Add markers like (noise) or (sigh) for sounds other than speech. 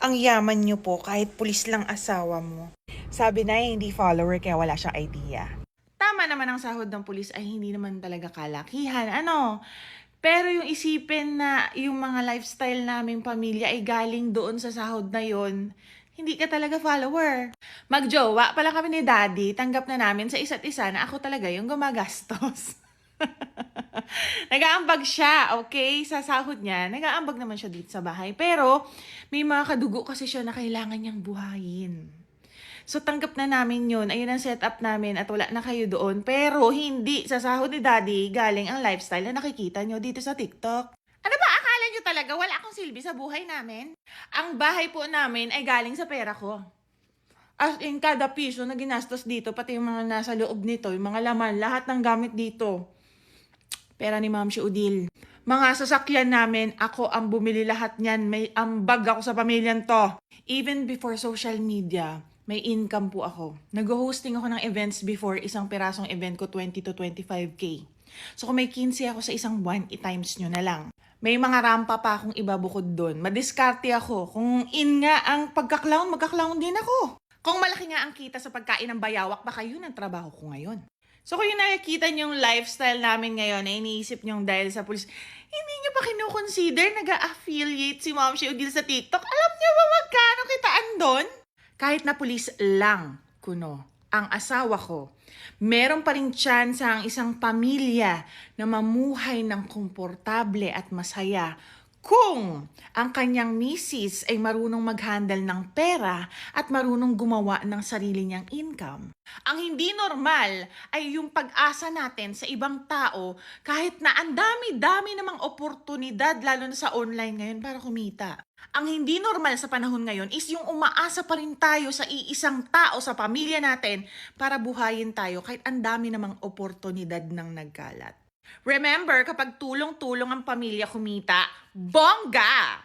Ang yaman nyo po kahit pulis lang asawa mo. Sabi na eh, hindi follower kaya wala siyang idea. Tama naman ang sahod ng pulis ay hindi naman talaga kalakihan. Ano? Pero yung isipin na yung mga lifestyle naming pamilya ay galing doon sa sahod na yon, hindi ka talaga follower. Magjowa pala kami ni daddy, tanggap na namin sa isa't isa na ako talaga yung gumagastos. (laughs) (laughs) Nag-aambag siya, okay? Sa sahod niya, nag-aambag naman siya dito sa bahay. Pero, may mga kadugo kasi siya na kailangan niyang buhayin. So, tanggap na namin yun. Ayun ang setup namin at wala na kayo doon. Pero, hindi sa sahod ni Daddy galing ang lifestyle na nakikita nyo dito sa TikTok. Ano ba? Akala nyo talaga wala akong silbi sa buhay namin? Ang bahay po namin ay galing sa pera ko. As in, kada piso na ginastos dito, pati yung mga nasa loob nito, yung mga laman, lahat ng gamit dito. Pera ni Ma'am si Udil. Mga sasakyan namin, ako ang bumili lahat niyan. May ambag ako sa pamilyan to. Even before social media, may income po ako. Nag-hosting ako ng events before, isang pirasong event ko 20 to 25k. So kung may 15 ako sa isang buwan, i-times nyo na lang. May mga rampa pa akong iba bukod doon. Madiskarte ako. Kung in nga ang pagka-clown, din ako. Kung malaki nga ang kita sa pagkain ng bayawak, baka yun ang trabaho ko ngayon. So kung yung nakikita nyo yung lifestyle namin ngayon na iniisip nyo dahil sa pulis, hindi nyo pa kinukonsider nag-affiliate si Ma'am Shi Udil sa TikTok. Alam nyo ba magkano kitaan doon? Kahit na pulis lang, kuno, ang asawa ko, meron pa rin chance ang isang pamilya na mamuhay ng komportable at masaya kung ang kanyang misis ay marunong mag-handle ng pera at marunong gumawa ng sarili niyang income. Ang hindi normal ay yung pag-asa natin sa ibang tao kahit na ang dami-dami namang oportunidad lalo na sa online ngayon para kumita. Ang hindi normal sa panahon ngayon is yung umaasa pa rin tayo sa iisang tao sa pamilya natin para buhayin tayo kahit ang dami namang oportunidad ng nagkalat. Remember, kapag tulong-tulong ang pamilya kumita, bongga!